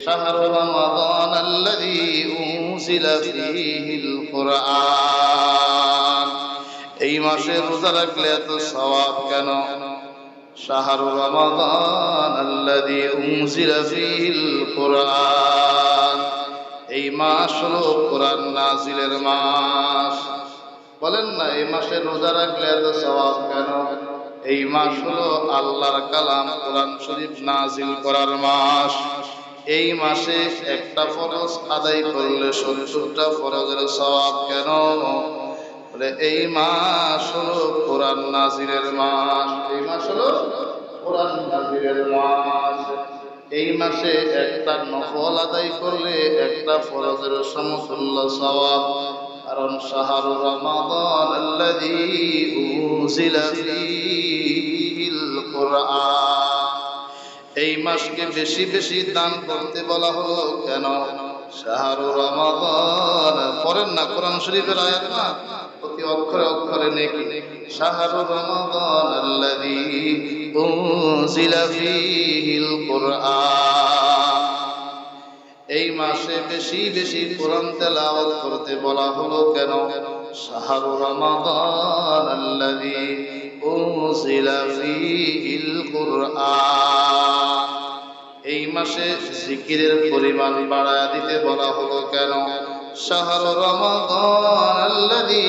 شهر رمضان الذي أنزل فيه القرآن এই মাসে রোজা রাখলে এত সওয়াব কেন শাহরু রমাদান আল্লাযী উনজিলা ফীহিল কুরআন এই মাস হলো কোরআন নাজিলের মাস বলেন না এই মাসে রোজা রাখলে এত সওয়াব কেন এই মাস হলো আল্লাহর কালাম কোরআন শরীফ নাজিল করার মাস এই মাসে একটা ফরজ আদায় করলে সত্তরটা ফরজের সওয়াব কেন? বলে, এই মাস হলো কোরআন নাজিরের মাস। এই মাস হলো কোরআন নাজিরের মাস। এই মাসে একটা নফল আদায় করলে একটা ফরজের সমতুল্য সওয়াব। কারণ শাহরু রমাদান কুরআন। এই মাসকে বেশি বেশি দান করতে বলা হলো কেন? না কোরআন না? প্রতি অক্ষরে অক্ষরে এই মাসে বেশি বেশি কোরআন তেলাওয়াত করতে বলা হলো কেন? শাহরু রমাদান আল্লাযী উনজিলা ফীহিল কুরআন এই মাসে জিকিরের পরিমাণ বাড়ায় দিতে বলা হলো কেন? শাহরু রমাদান আল্লাযী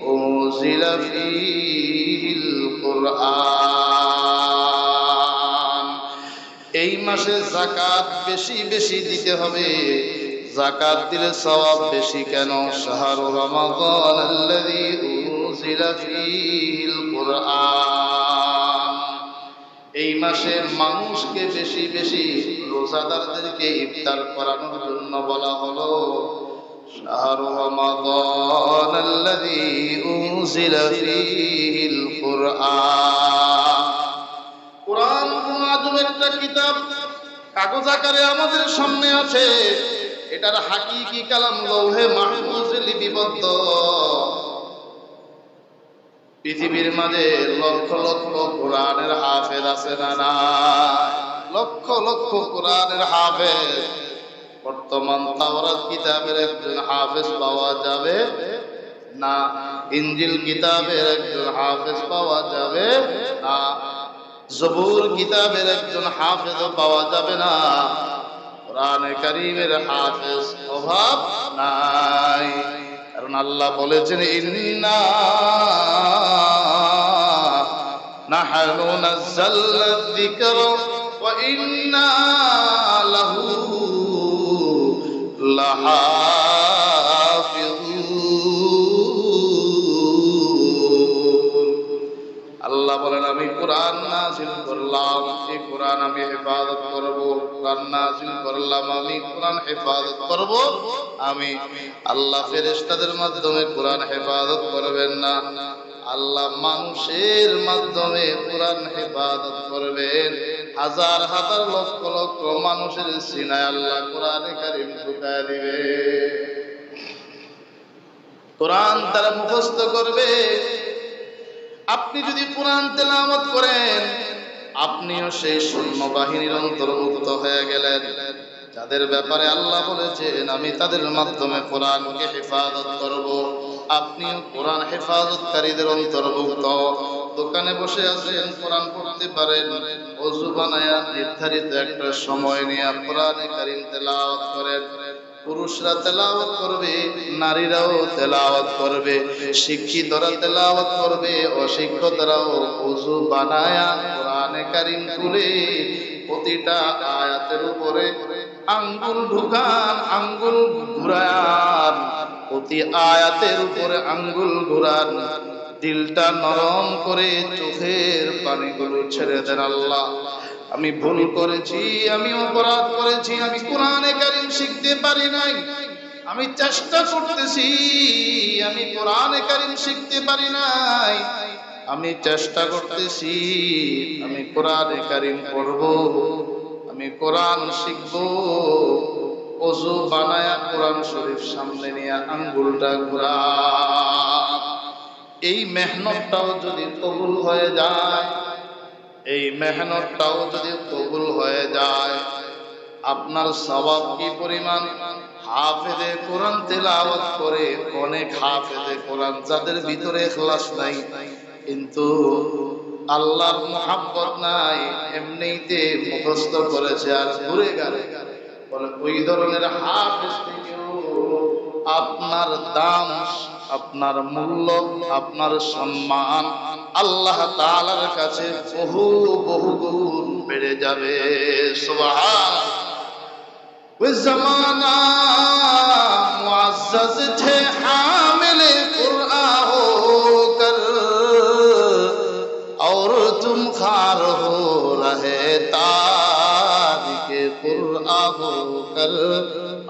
উনজিলা ফীহিল কুরআন। এই মাসে জাকাত বেশি বেশি দিতে হবে। জাকাত দিলে সওয়াব বেশি কেন? শাহরু রমাদান আল্লাযী উনজিলা ফীহিল কুরআন। এই মাসে মানুষকে বেশি বেশি রোজাদারদেরকে ইফতার করানোর জন্য বলা হলো, শাহরু রমাদান আল্লাযী উনজিলা ফীহিল কুরআন। কোরআন কোন আজব একটা কিতাব, কাগজ আকারে আমাদের সামনে আছে। এটার হাকিকি কালাম লৌহে মাহফুজ লিপিবদ্ধ পৃথিবীর মাঝে লক্ষ লক্ষ কোরআনের হাফেজ আছে না না লক্ষ লক্ষ কোরআনের হাফেজ। বর্তমান তাওরাত কিতাবের একজন হাফেজ পাওয়া যাবে না? ইঞ্জিল কিতাবের একজন হাফেজ পাওয়া যাবে না? জবুর কিতাবের একজন হাফেজ পাওয়া যাবে না? কোরআনে কারিমের হাফেজ অভাব নাই। কারণ আল্লাহ বলেছেন, ইন্না নাহনু নাযাল্লা যিকর ওয়া ইন্না লাহু লাহাফিজুন নাজিল করলাম কোরআন আমি হেফাজত করব, কোরআন নাজিল করলাম, আমি কোরআন হেফাজত করব, আমি আল্লাহ ফেরেশতাদের মাধ্যমে কোরআন হেফাজত করবেন না। আল্লাহ মানুষের মাধ্যমে কোরআন হেফাজত করবেন। হাজার হাজার লক্ষ লক্ষ মানুষের সিনায় আল্লাহ কোরআনে কারিম ঢুকায় দিবে। কোরআন তারা মুখস্থ করবে আপনি যদি কোরআন তেলাওয়াত করেন, আপনিও সেই সৈন্য বাহিনীর অন্তর্ভুক্ত হয়ে গেলেন। যাদের ব্যাপারে আল্লাহ বলেছেন, আমি তাদের মাধ্যমে কোরআনকে হেফাজত করব। আপনিও কোরআন হেফাজতকারীদের অন্তর্ভুক্ত। দোকানে বসে আছেন কোরআন পড়তে পারেন। অজু বানায়া নির্ধারিত একটা সময় নিয়ে কোরআনে কারিম তেলাওয়াত করেন। পুরুষরা তেলাওয়াত করবে, নারীরাও তেলাওয়াত করবে, শিক্ষিতরা তেলাওয়াত করবে, অশিক্ষিতরাও উজু বানায়া কোরআনে কারিম খুলে প্রতিটা আয়াতের উপরে আঙ্গুল ঢুকান, আঙ্গুল ঘুরান, প্রতি আয়াতের উপরে আঙ্গুল ঘুরান, দিলটা নরম করে চোখের পানিগুলো ছেড়ে দেন আল্লাহ। আমি ভুল করেছি, আমি অপরাধ করেছি, আমি কোরআনে কারিম শিখতে পারি নাই। আমি চেষ্টা করতেছি, আমি কোরআনে কারিম শিখতে পারি নাই। আমি চেষ্টা করতেছি, আমি কোরআনে কারিম পড়ব, আমি কোরআন শিখব। অজু বানায়া কোরআন শরীফ সামনে নিয়ে আঙ্গুলটা ঘুরা এই মেহনতটাও যদি কবুল হয়ে যায় এই মেহনতটাও যদি কবুল হয়ে যায়, আপনার স্বভাব কি পরিমাণ? হাফেজে কোরআন তেলাওয়াত করে অনেক হাফেজে কোরআন, যাদের ভিতরে এখলাস নাই। কিন্তু আল্লাহর মোহাব্বত নাই, এমনিতে মুখস্থ করেছে আর ঘুরে গেলে। ওই ধরনের হাফেজ আপনার দাম, আপনার মূল্য, আপনার সম্মান আল্লাহ তাআলার কাছে বহু বহু গুণ বেড়ে যাবে সুবহান वो जमाना मुआज़्ज़ज़ थे हामिल कुरआ होकर और तुम खार हो रहे तारिक कुरआ होकर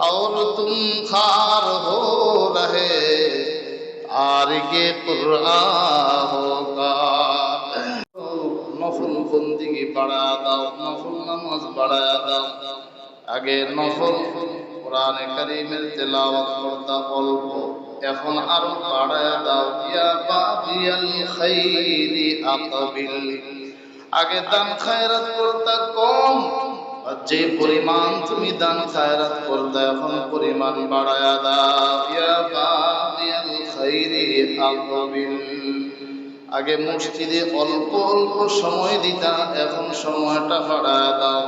और तुम खार हो रहे আর গে নফল বন্দিগি বাড়া দাও, নফল নামাজ বাড়ায়া দাও। আগে নফল কোরআনে কারিমের তেলাওয়াত করতা অল্প, এখন আরও বাড়ায়া দাও। ইয়া বাদিয়াল খাইরি আকবিল আগে দান খায়রাত করতা কম যে পরিমাণ তুমি দান খায়রাত করতা এখন পরিমাণ বাড়ায়া দাও। ইয়া বাদিয়াল আগে মসজিদে অল্প অল্প সময় দিতা এখন সময়টা বাড়ায় দাও।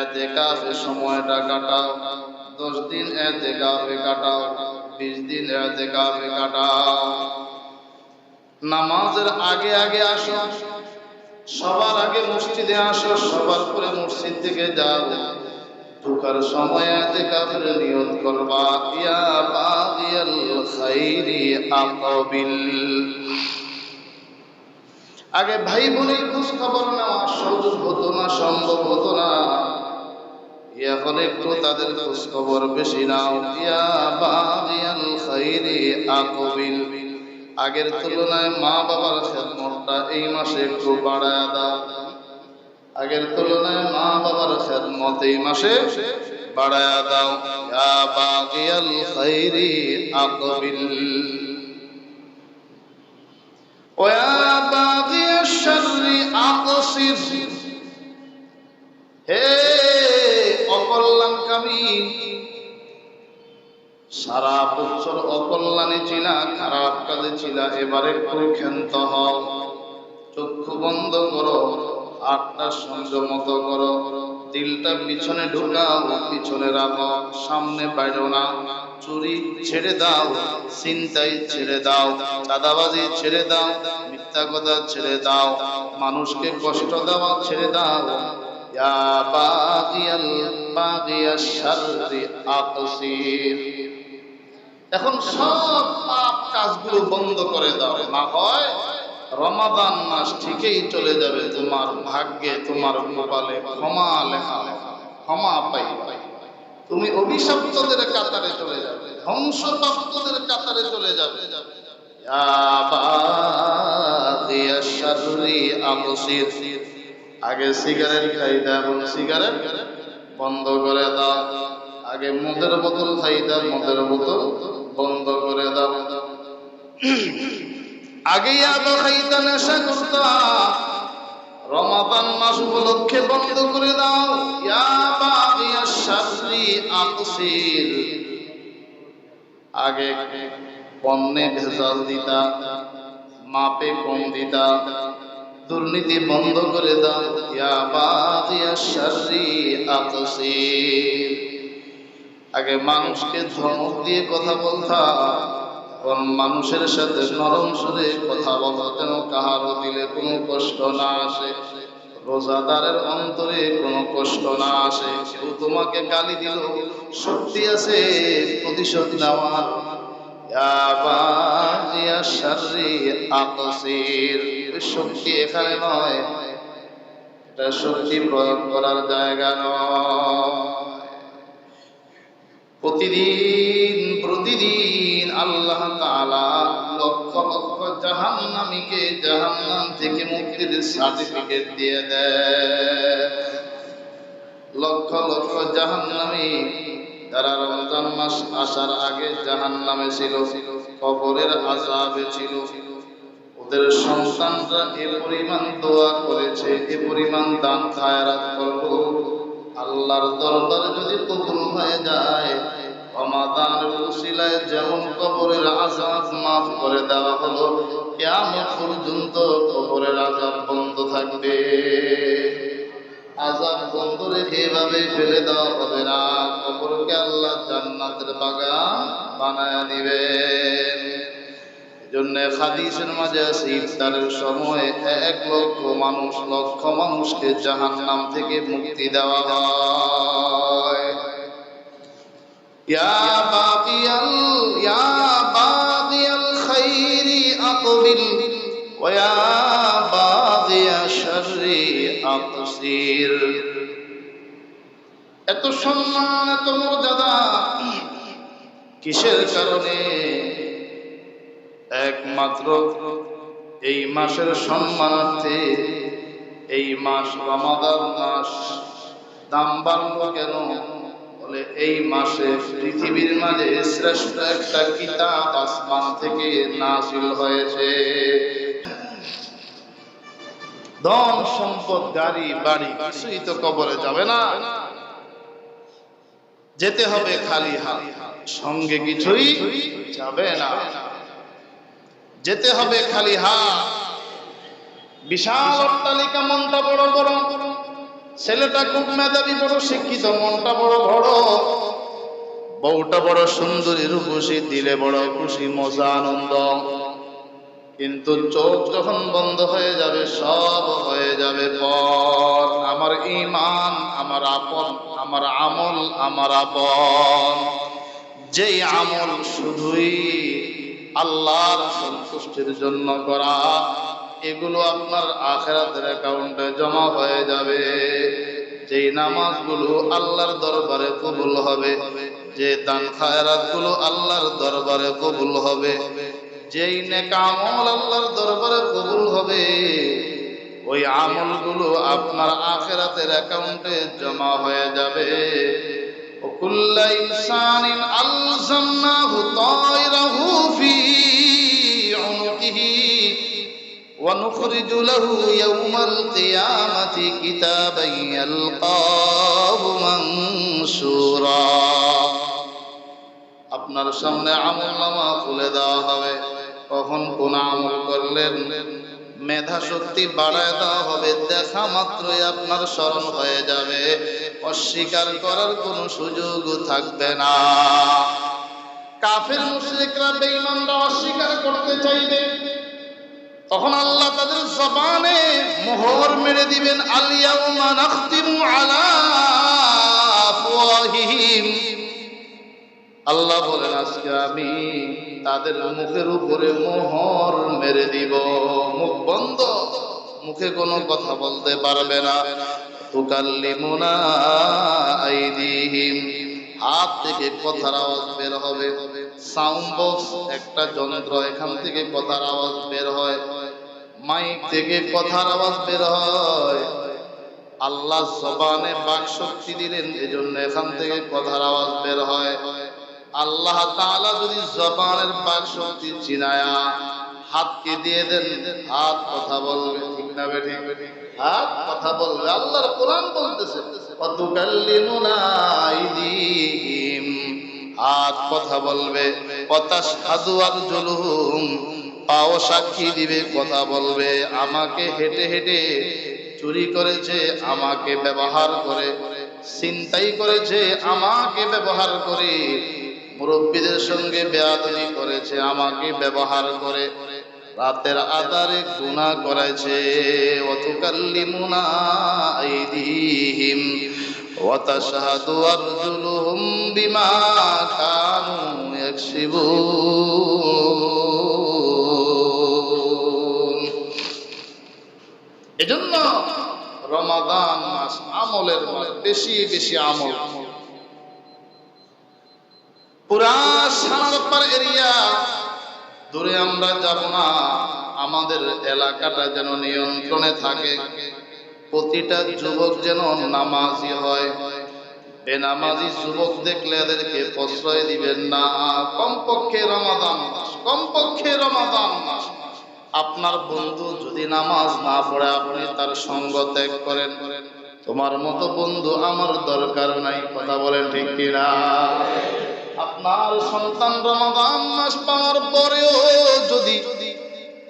এতে কাফে সময়টা কাটাও। দশ দিন এতে কাফে কাটাও, বিশ দিন এতে কাফে কাটাও। নামাজের আগে আগে আসো, সবার আগে মসজিদে আসো, সবার পরে মসজিদ থেকে যাও। ঢুকার সময় এতে কাফের নিয়ত করবা, ইয়া বাগিয়াল খাইরি আকবিল আগে ভাই বোনের খোঁজ খবর নেওয়া সহজ হতো না, সম্ভব হতো না। এখন একটু তাদের খোঁজ খবর বেশি নাও, ইয়া বাগিয়াল খাইরি আকবিল আগের তুলনায় মা বাবার খেদমতটা এই মাসে একটু বাড়ায় দাও। আগের তুলনায় মা বাবার খেদমত এই মাসে বাড়ায়া দাও। ইয়া বাগিয়াল খাইরি আকবিল ওয়া বাগিয়াশ শাররি আকসির হে অকল্যাণকামী, সারা বছর অকল্যাণে ছিলা খারাপ কাজে ছিলা এবারে পরীক্ষান্ত ক্ষান্ত হও। চক্ষু বন্ধ করো। আটটা সংযমত করো। দিলটা পিছনে ঢুকাও, পিছনে রাখো। সামনে বাইরো না। চুরি ছেড়ে দাও চিন্তাই ছেড়ে দাও। চাঁদাবাজি ছেড়ে দাও, মিথ্যা কথা ছেড়ে দাও। মানুষকে কষ্ট দেওয়া ছেড়ে দাও। এখন সব পাপ কাজগুলো বন্ধ করে দাও। না হয়। রমাদান মাস ঠিকই চলে যাবে তোমার ভাগ্যে, তোমার কপালে ক্ষমা লেখা ক্ষমা পাই পাই। তুমি অভিশপ্তদের কাতারে চলে যাবে, ধ্বংসপ্রাপ্তদের কাতারে চলে যাবে। আগে সিগারেট খাইতা এবং সিগারেট বন্ধ করে দাও। আগে মদের বোতল খাইতা, মদের বোতল বন্ধ করে দাও। আগে আগে খাইতা নেশা করতা। রমাদান মাস উপলক্ষে বন্ধ করে দাও। ইয়া বাগিয়াশ শাররি আকসির আগে পণ্যে ভেজাল দিতা, মাপে কম দিতা, দুর্নীতি বন্ধ করে দাও। ইয়া বাগিয়াশ শাররি আকসির আগে মানুষকে ধমক দিয়ে কথা বলতা মানুষের সাথে নরম সুরে কথা বলো যেন কাহারও দিলে কোনো কষ্ট না আসে। রোজাদারের অন্তরে কোনো কষ্ট না আসে। কেউ তোমাকে গালি দিল শক্তি আছে, প্রতিশোধ নেওয়ার শক্তি এখানে এটা শক্তি জায়গা প্রতিদিন প্রতিদিন আল্লাহ তাআলা লক্ষ লক্ষ জাহান্নামীকে জাহান্নাম থেকে মুক্তির সার্টিফিকেট দিয়ে দেয়। লক্ষ লক্ষ জাহান্নামী যারা রমজান মাস আসার আগে জাহান্নামে ছিল, কবরের আযাবে ছিল। ওদের সন্তানরা এ পরিমাণ দোয়া করেছে, এ পরিমাণ দান খায়রাত করল। আল্লাহর দরবারে যদি কবুল হয়ে যায় রমাদানের উসিলায় যেমন কবরের আজাব মাফ করে দেওয়া হলো কেমন পর্যন্ত কবরের আজাব বন্ধ থাকবে। আজাব বন্ধ রেখে এভাবে ফেলে দেওয়া হবে না। কবরকে আল্লাহ জান্নাতের বাগান বানায় দিবেন। জন্য হাদিসের মাঝে আছে, ইফতারের সময় এক লক্ষ মানুষ, লক্ষ মানুষকে জাহান নাম থেকে মুক্তি দেওয়া হয়। বাগিয়াল ইয়া বাগিয়াল খাইরি আকবিল ওয়া ইয়া বাগিয়া শাররি আকসির এত সম্মান, এত মর্যাদা কিসের কারণে? একমাত্র এই মাসের সম্মানার্থে, এই মাস রমাদান মাস। দাম বাড়লো কেন? এই মাসে পৃথিবীর মাঝে শ্রেষ্ঠ একটা কিতাব আসমান থেকে নাসিল হয়েছে। ধন সম্পদ, গাড়ি, বাড়ি, কিছুই তো কবরে যাবে না। যেতে হবে খালি হাত, সঙ্গে কিছুই যাবে না। যেতে হবে খালি হাত। বিশাল অট্টালিকা মনটা বড় বড় ছেলেটা খুব মেধাবী বড়, শিক্ষিত, মনটা বড় বড়। বউটা বড় সুন্দরী, রূপসী, দিলে বড় খুশি, মজা, আনন্দ। কিন্তু চোখ যখন বন্ধ হয়ে যাবে, সব হয়ে যাবে পর আমার ইমান আমার আপন, আমার আমল, আমার আপন। যেই আমল শুধুই আল্লাহর সন্তুষ্টির জন্য করা। এগুলো আপনার আখেরাতের অ্যাকাউন্টে জমা হয়ে যাবে যেই নামাজগুলো আল্লাহর দরবারে কবুল হবে যে দান খায়রাত গুলো আল্লাহর দরবারে কবুল হবে যেই নেক আমল আল্লাহর দরবারে কবুল হবে ওই আমলগুলো আপনার আখেরাতের অ্যাকাউন্টে জমা হয়ে যাবে وكل إنسان ألزمناه طائره في ونخرج له يوم القيامة كتابا يلقاه منشورا আপনার সামনে আমল নামা খুলে দেওয়া হবে কখন কোন আমল করলেন মেধা শক্তি বাড়ায় দেওয়া হবে দেখা মাত্রই আপনার স্মরণ হয়ে যাবে অস্বীকার করার কোনো সুযোগ থাকবে না কাফের মুশরিকরা বেঈমানরা অস্বীকার করতে চাইবে তখন আল্লাহ তাদের জবানে মোহর মেরে দিবেন আলিয়াউমা নাখতিমু আলা আফওয়াহিহিম। আল্লাহ বলেন, আজকে আমি তাদের মুখের উপরে মোহর মেরে দিব। মুখ বন্ধ, মুখে কোনো কথা বলতে পারবে না। তুকাল্লিমুনা আইদিহিম। হাত থেকে কথার আওয়াজ বের হবে। সাউন্ড বক্স একটা যন্ত্র, এখান থেকে কথার আওয়াজ বের হয়। মাইক থেকে কথার আওয়াজ বের হয়। আল্লাহ জবানে বাক শক্তি দিলেন, এজন্য এখান থেকে কথার আওয়াজ বের হয়। আল্লাহ তাআলা যদি জবানের বাক শক্তি চিনায়া হাতকে দিয়ে দেন, হাত কথা বলবে, ঠিক না বেঠিক? হাত কথা বলবে, আল্লাহর কোরআন বলতেছে, অতুকাল্লিমুনা আইদিহিম হাত কথা বলবে। কথাশহাদু আরজুলুহুম পাও সাক্ষী দিবে, কথা বলবে। আমাকে হেঁটে হেঁটে চুরি করেছে, আমাকে ব্যবহার করে। চিন্তাই করেছে, আমাকে ব্যবহার করে। মুরব্বীদের সঙ্গে বেয়াদবি করেছে, আমাকে ব্যবহার করে। রাতের আধারে গুনাহ করেছে। অতুকাল্লিমুনা আইদিহিম। ওয়াতাশহাদু আরজুলুহুম বিমা কানু ইয়াকসিবুন এজন্য রমাদান মাস আমলের বেশি বেশি আমল। পুরা সানারপার এরিয়া দূরে আমরা যাব না। আমাদের এলাকাটা যেন নিয়ন্ত্রণে থাকে। প্রতিটা যুবক যেন নামাজি হয়। বেনামাজি যুবক দেখলে এদেরকে প্রশ্রয় দিবেন না। কমপক্ষে রমাদান কমপক্ষে রমাদান আপনার বন্ধু যদি নামাজ না পড়ে, আপনি তার সঙ্গ ত্যাগ করেন। তোমার মতো বন্ধু আমার দরকার নাই, কথা বলেন ঠিক কিনা? আপনার সন্তান রমাদান মাস পাওয়ার পরেও যদি যদি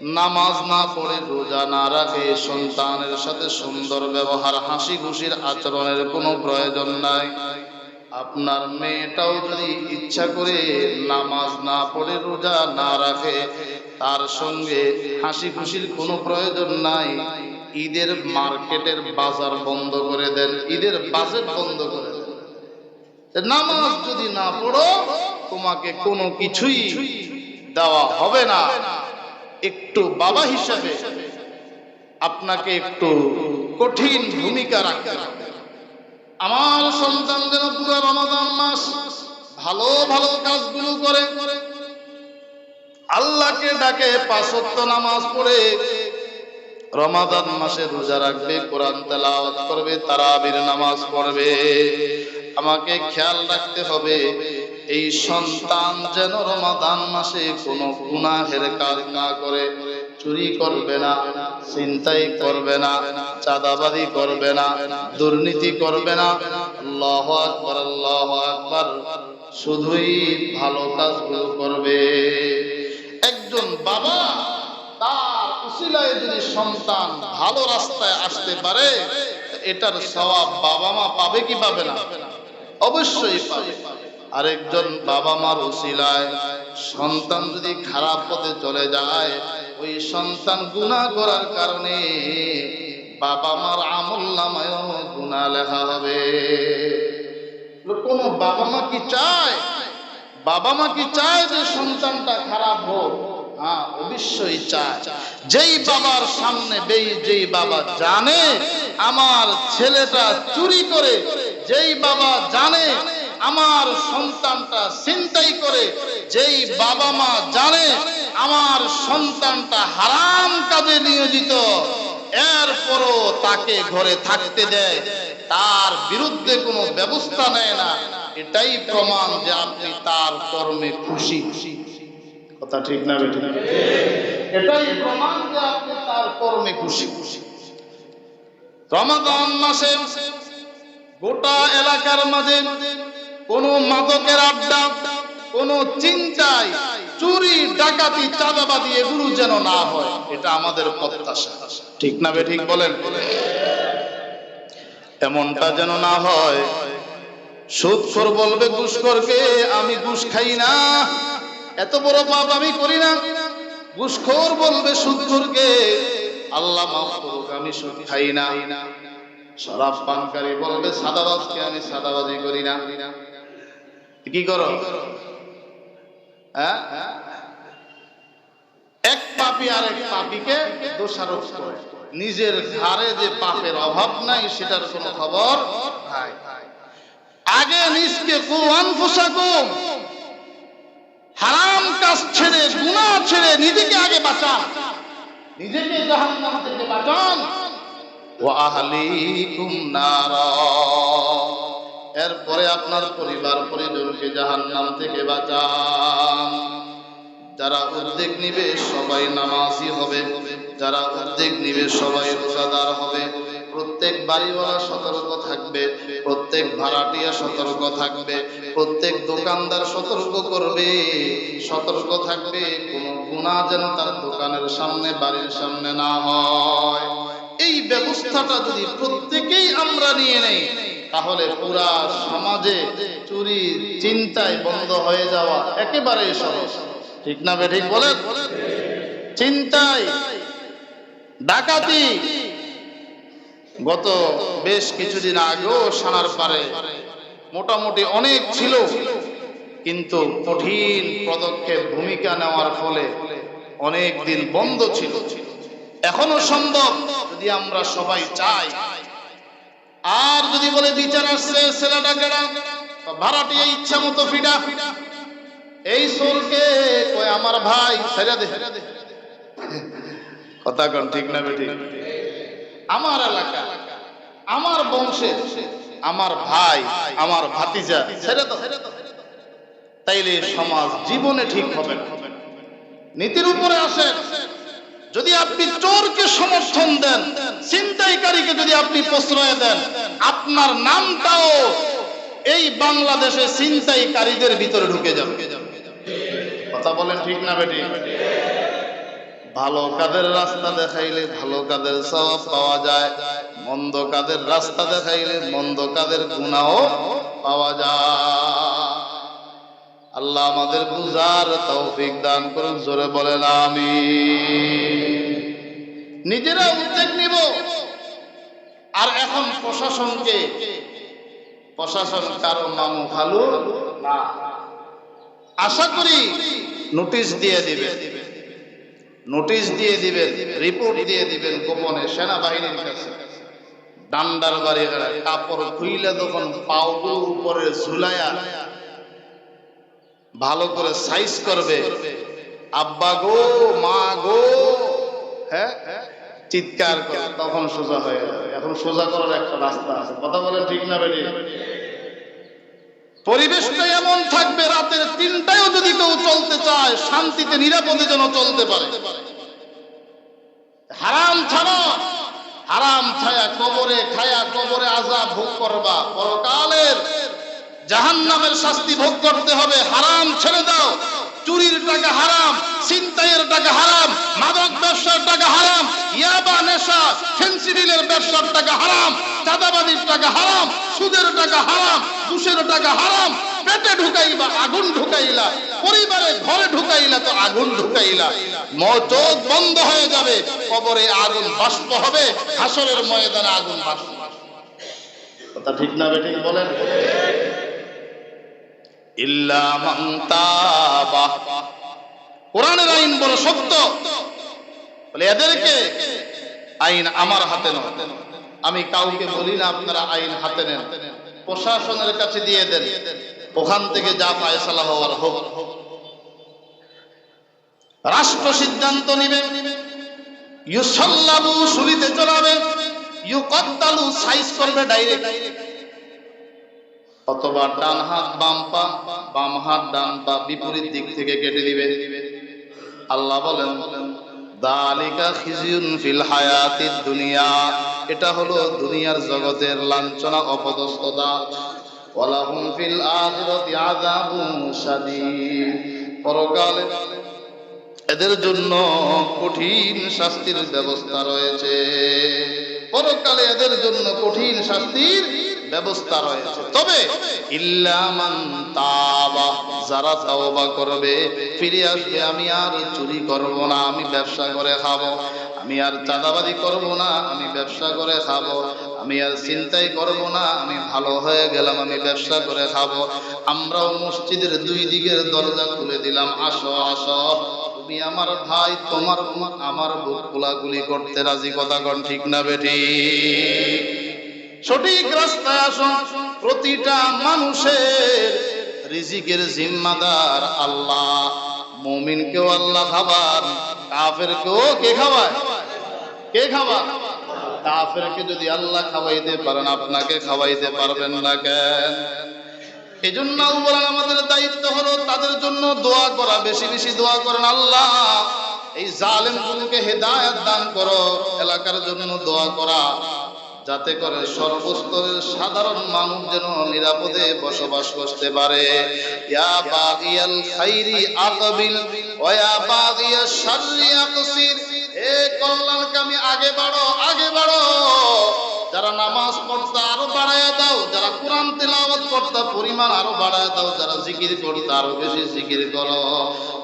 নামাজ না পড়ে রোজা না রাখে সন্তানের সাথে সুন্দর ব্যবহার হাসি খুশির আচরণের কোনো প্রয়োজন নাই। আপনার মেয়েটাও যদি ইচ্ছা করে নামাজ না পড়ে রোজা না রাখে, তার সঙ্গে হাসি খুশির কোনো প্রয়োজন নাই। ঈদের মার্কেটের বাজার বন্ধ করে দেন, ঈদের বাজেট বন্ধ করে দেন। নামাজ যদি না পড়ো, তোমাকে কোনো কিছুই দেওয়া হবে না। একটু বাবা হিসাবে আপনাকে একটু কঠিন ভূমিকা রাখতে আমার সন্তান যেন পুরো রমাদান মাস ভালো ভালো কাজগুলো করে, আল্লাহকে ডাকে পাঁচত্ব নামাজ পড়ে, রমাদান মাসে রোজা রাখবে, কোরআন তেলাওয়াত করবে, তারাবির নামাজ পড়বে। আমাকে খেয়াল রাখতে হবে এই সন্তান যেন রমাদান মাসে কোনো গুনাহের কাজ না করে চুরি করবে না চিন্তাই করবে না চাঁদাবাদি করবে না, দুর্নীতি করবে না। আল্লাহ আল্লাহ শুধুই ভালো কাজগুলো করবে। একজন বাবা, তার উসিলায় যদি সন্তান ভালো রাস্তায় আসতে পারে এটার সওয়াব বাবা মা পাবে কি পাবে না? অবশ্যই পাবে। আরেকজন বাবা মার উসিলায় সন্তান যদি খারাপ পথে চলে যায়, ওই সন্তান গুনাহ করার কারণে বাবা মার আমল নামায় গুণা লেখা হবে। কোন বাবা মা কি চায়? বাবা মা কি চায় যে সন্তানটা খারাপ হোক? হ্যাঁ অবশ্যই চায়। যেই বাবার সামনে বেই, যেই বাবা জানে, আমার ছেলেটা চুরি করে, যেই বাবা জানে আমার সন্তানটা চিন্তাই করে, যেই বাবা মা জানে আমার সন্তানটা হারাম কাজে নিয়োজিত, এরপরও তাকে ঘরে থাকতে দেয়। তার বিরুদ্ধে কোনো ব্যবস্থা নেয় না। এটাই প্রমাণ যে আপনি তার কর্মে খুশি। কথা ঠিক না বেঠিক এটাই প্রমাণ যে আপনি তার কর্মে খুশি খুশি। রমাদান মাসে গোটা এলাকার মাঝে কোন মাদকের আড্ডা, কোন চিন্তায় চুরি, ডাকাতি চাঁদাবাদি এগুলো যেন না হয়, এটা আমাদের প্রত্যাশা। ঠিক না বে ঠিক বলেন? এমনটা যেন না হয় সুদখোর বলবে ঘুষখোরকে আমি ঘুষ খাই না, এত বড় পাপ আমি করি না। ঘুষখোর বলবে সুদখোরকে আল্লাহ মাফ করুক, আমি সুদ খাই না। শরাব পানকারী বলবে, সাদাবাজকে আমি সাদাবাজি করি না। কি করো? হ্যাঁ? এক পাপি আর এক পাপিকে দোষারোপ করে। নিজের ঘাড়ে যে পাপের অভাব নাই, সেটার কোনো খবর আগে নিজকে কুয়ান পোশাকুম হারাম কাজ ছেড়ে, গুনাহ ছেড়ে নিজেকে আগে বাঁচান। নিজেকে জাহান্নাম থেকে বাঁচান। ওয়া আহলিকুম নারা। এরপরে আপনার পরিবার পরিজনকে জাহান্নাম থেকে বাঁচান। যারা উদ্যোগ নিবে সবাই নামাজি হবে। যারা উদ্যোগ নিবে সবাই রোজাদার হবে। প্রত্যেক বাড়িওয়ালা সতর্ক থাকবে, প্রত্যেক ভাড়াটিয়া সতর্ক থাকবে, প্রত্যেক দোকানদার সতর্ক করবে। সতর্ক থাকবে, কোনো গুণা যেন তার দোকানের সামনে, বাড়ির সামনে না হয়। এই ব্যবস্থাটা যদি প্রত্যেকেই আমরা নিয়ে নেই তাহলে পুরা সমাজে চুরি চিন্তায় বন্ধ হয়ে যাওয়া একেবারেই সহজ। ঠিক না বে, ঠিক বলেন? চিন্তায় ডাকাতি। গত বেশ কিছুদিন আগেও সানার পারে মোটামুটি অনেক ছিল, কিন্তু কঠিন পদক্ষেপ ভূমিকা নেওয়ার ফলে অনেক দিন বন্ধ ছিল। এখনও সম্ভব যদি আমরা সবাই চাই আর যদি বলে বিচার আসছে, ছেলেটা কেডা? ভাড়াটি ইচ্ছা মতো ফিডা। এই সোলকে আমার ভাই, ছেড়ে দে। কথা ঠিক না বেটি আমার এলাকা, আমার বংশের আমার ভাই, আমার ভাতিজা, ছেড়ে তাইলে সমাজ জীবনে ঠিক হবে নীতির উপরে আসেন। যদি আপনি চোরকে সমর্থন দেন ছিনতাইকারীকে যদি আপনি প্রশ্রয় দেন, আপনার নামটাও এই বাংলাদেশে ছিনতাইকারীদের ভিতরে ঢুকে যাবে। কথা বলেন ঠিক না বেটি? ভালো কাদের রাস্তা দেখাইলে ভালো কাদের সওয়াব পাওয়া যায়, মন্দ কাদের রাস্তা দেখাইলে মন্দ কাদের গুনাহও পাওয়া যায়। আল্লাহ আমাদের বুঝার তৌফিক দান করুন, জোরে বলেন আমি নিজেরা উদ্যোগ নিব। আর এখন প্রশাসনকে, প্রশাসন কারও মামু ভালো না। আশা করি নোটিশ দিয়ে দিবে নোটিশ দিয়ে দিবেন, রিপোর্ট দিয়ে দিবেন গোপনে সেনাবাহিনীর কাছে। ডান্ডার বাড়ি কাপড় খুইলে তখন পাউগুলো উপরে ঝুলায়া ভালো করে সাইজ করবে। আব্বা গো, মা গো হ্যাঁ? চিৎকার করে, তখন সোজা হয়ে যাবে এখন সোজা করার একটা রাস্তা আছে। কথা বলেন ঠিক না বেরিয়ে পরিবেশটা এমন থাকবে, রাতের তিনটায়ও যদি কেউ চলতে চায়, শান্তিতে, নিরাপদে যেন চলতে পারে। হারাম ছাড়া, হারাম ছায়া, কবরে খায়া, কবরে আজাব ভোগ করবা। পরকালের জাহান নামের শাস্তি ভোগ করতে হবে। হারাম ছেড়ে দাও। চুরির টাকা হারাম, ছিনতাইয়ের টাকা হারাম, মাদক ব্যবসার টাকা হারাম, ইয়াবা, নেশা, ফেন্সিডিলের ব্যবসার টাকা হারাম চাঁদাবাদির টাকা হারাম, সুদের টাকা হারাম, ঘুষের টাকা হারাম, পেটে ঢুকাইবা, আগুন ঢুকাইলা, পরিবারে ঘরে ঢুকাইলা তো আগুন ঢুকাইলা। চোখ বন্ধ হয়ে যাবে, কবরে আগুন বাষ্প হবে, হাসরের ময়দানে আগুন বাষ্প। কথা ঠিক না বেঠিক বলেন? আইন বড় শক্ত। বলে এদেরকে আইন আমার হাতে নয় আমি কাউকে বলি না, আপনারা আইন হাতে নেন। প্রশাসনের কাছে দিয়ে দেন। ওখান থেকে যা ফায়সালা হওয়ার হোক। রাষ্ট্র সিদ্ধান্ত নিবে। ইউসাল্লাবু সুরিতে চলাবে। ইউকদ্দালু সাইজ করবে ডাইরেক্ট। অথবা ডান হাত, বাম পা, বাম হাত, ডান পা বিপরীত দিক থেকে কেটে দিবে। আল্লাহ বলেন, দালিকা খিজিউন ফিল হায়াতিদ দুনিয়া। এটা হলো দুনিয়ার জগতের লাঞ্ছনা, অপদস্থতা। ওয়ালাহুম ফিল আখিরাতি আযাবুন শাদীদ। পরকালে এদের জন্য কঠিন শাস্তির ব্যবস্থা রয়েছে। পরকালে এদের জন্য কঠিন শাস্তির ব্যবস্থা রয়েছে। তবে ইল্লামান তাবা, যারা তাওবা করবে, ফিরে আসবে, আমি আর চুরি করব না, আমি ব্যবসা করে খাব। আমি আর চাঁদাবাদি করব না, আমি ব্যবসা করে খাব। আমি আর চিন্তাই করব না, আমি ভালো হয়ে গেলাম, আমি ব্যবসা করে খাব। আমরাও মসজিদের দুই দিকের দরজা খুলে দিলাম, আসো আসো। তুমি আমার ভাই, তোমার আমার বুক কোলাগুলি করতে রাজি, কথা কন ঠিক না বেটি সঠিক রাস্তায় আসুন প্রতিটা মানুষের রিজিকের জিম্মাদার আল্লাহ। মুমিনকেও আল্লাহ খাবার, কাফেরকেও কে খাওয়ায় কে খাওয়া কাফেরকে যদি আল্লাহ খাওয়াইতে পারেন, আপনাকে খাওয়াইতে পারবেন না কেন? এই জন্য আমাদের দায়িত্ব হলো তাদের জন্য দোয়া করা, বেশি বেশি দোয়া করেন আল্লাহ। এই জালেম গুলোকে হেদায়ত দান করো, এলাকার জন্য দোয়া করা। যাতে করে সর্বস্তরের সাধারণ মানুষ যেন নিরাপদে বসবাস করতে পারে। ইয়া বাগিয়াল খাইরি আকবিল ওয়া শাররি আকসির, হে কল্যাণকামী, আগে বাড়ো আগে বাড়ো। যারা নামাজ পড়তে দাও, যারা কোরআন তেলাওয়াত করতে, পরিমাণ আরও বাড়ায় দাও, যারা জিকির করতে, আরও বেশি জিকির করো।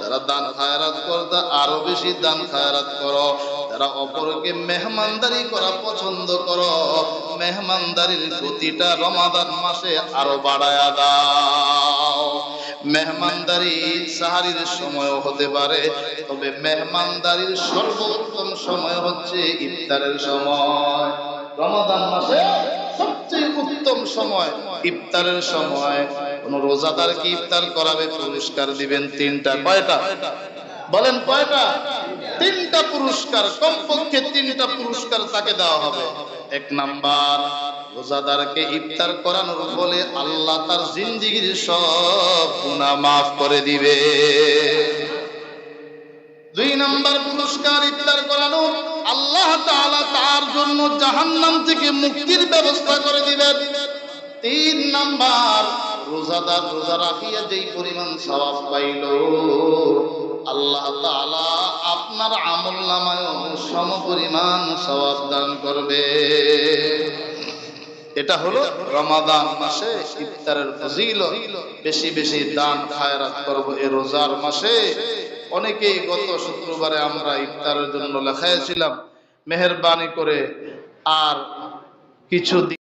যারা দান খায়রাত করতে, আরও বেশি দান খায়রাত করো। যারা অপরকে মেহমানদারি করা পছন্দ করো, মেহমানদারির গতিটা রমাদান মাসে আরও বাড়ায় দাও। মেহমানদারি সাহারির সময় হতে পারে, তবে মেহমানদারির সর্বোত্তম সময় হচ্ছে ইফতারের সময়। রমাদান মাসে সবচেয়ে উত্তম সময় ইফতারের সময়। কোন রোজাদারকে ইফতার করাবে? পুরস্কার দিবেন তিনটা। কয়টা? বলেন কয়টা? তিনটা পুরস্কার, কমপক্ষে তিনটা পুরস্কার তাকে দেওয়া হবে। এক নাম্বার, রোজাদারকে ইফতার করানোর ফলে আল্লাহ তার জিন্দিগির সব গুনাহ মাফ করে দিবে। দুই নাম্বার পুরস্কার ইফতার করানো আল্লাহ তাআলা তার জন্য জাহান্নাম থেকে মুক্তির ব্যবস্থা করে দিবেন। তিন নাম্বার, রোজাদার রোজা রাখিয়া যেই পরিমাণ সওয়াব পাইল, আল্লাহ তাআলা আপনার আমল নামায় সম পরিমাণ সওয়াব দান করবে। এটা হলো রমাদান মাসে ইফতারের ফজিল বেশি বেশি দান খায়রাত করব এ রোজার মাসে। অনেকেই গত শুক্রবারে আমরা ইফতারের জন্য লেখাইছিলাম মেহরবানি করে আর কিছু